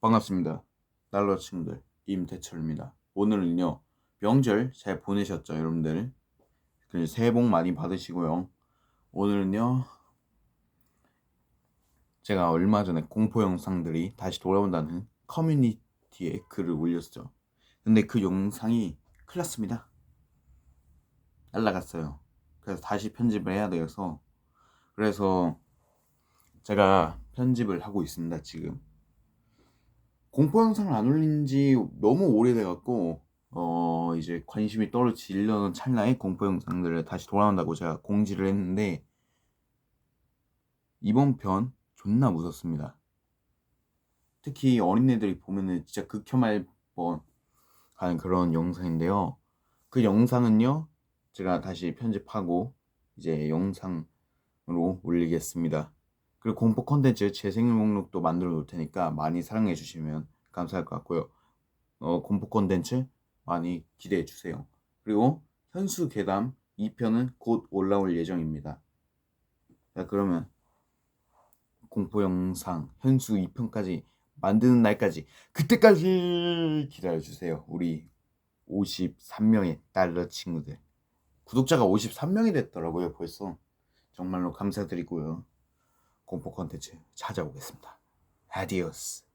반갑습니다. 달러 친구들 임태철입니다. 오늘은요 명절 잘 보내셨죠 여러분들? 그리고 새해 복 많이 받으시고요. 오늘은요 제가 얼마 전에 공포 영상들이 다시 돌아온다는 커뮤니티에 글을 올렸죠. 근데 그 영상이 큰일 났습니다. 날라갔어요. 그래서 다시 편집을 해야 돼서 그래서 제가 편집을 하고 있습니다 지금. 공포 영상을 안 올린 지 너무 오래돼 갖고 어 이제 관심이 떨어지려는 찰나에 공포 영상들을 다시 돌아온다고 제가 공지를 했는데 이번 편 존나 무섭습니다. 특히 어린애들이 보면은 진짜 극혐할 뻔한 그런 영상인데요. 그 영상은요 제가 다시 편집하고 이제 영상으로 올리겠습니다. 그리고 공포 컨텐츠 재생 목록도 만들어 놓을 테니까 많이 사랑해 주시면 감사할 것 같고요. 어, 공포 컨텐츠 많이 기대해 주세요. 그리고 현수 괴담 2편은 곧 올라올 예정입니다. 자, 그러면 공포 영상 현수 2편까지 만드는 날까지 그때까지 기다려 주세요. 우리 53명의 달러 친구들. 구독자가 53명이 됐더라고요, 벌써. 정말로 감사드리고요. 공포 콘텐츠 찾아오겠습니다. 아디오스.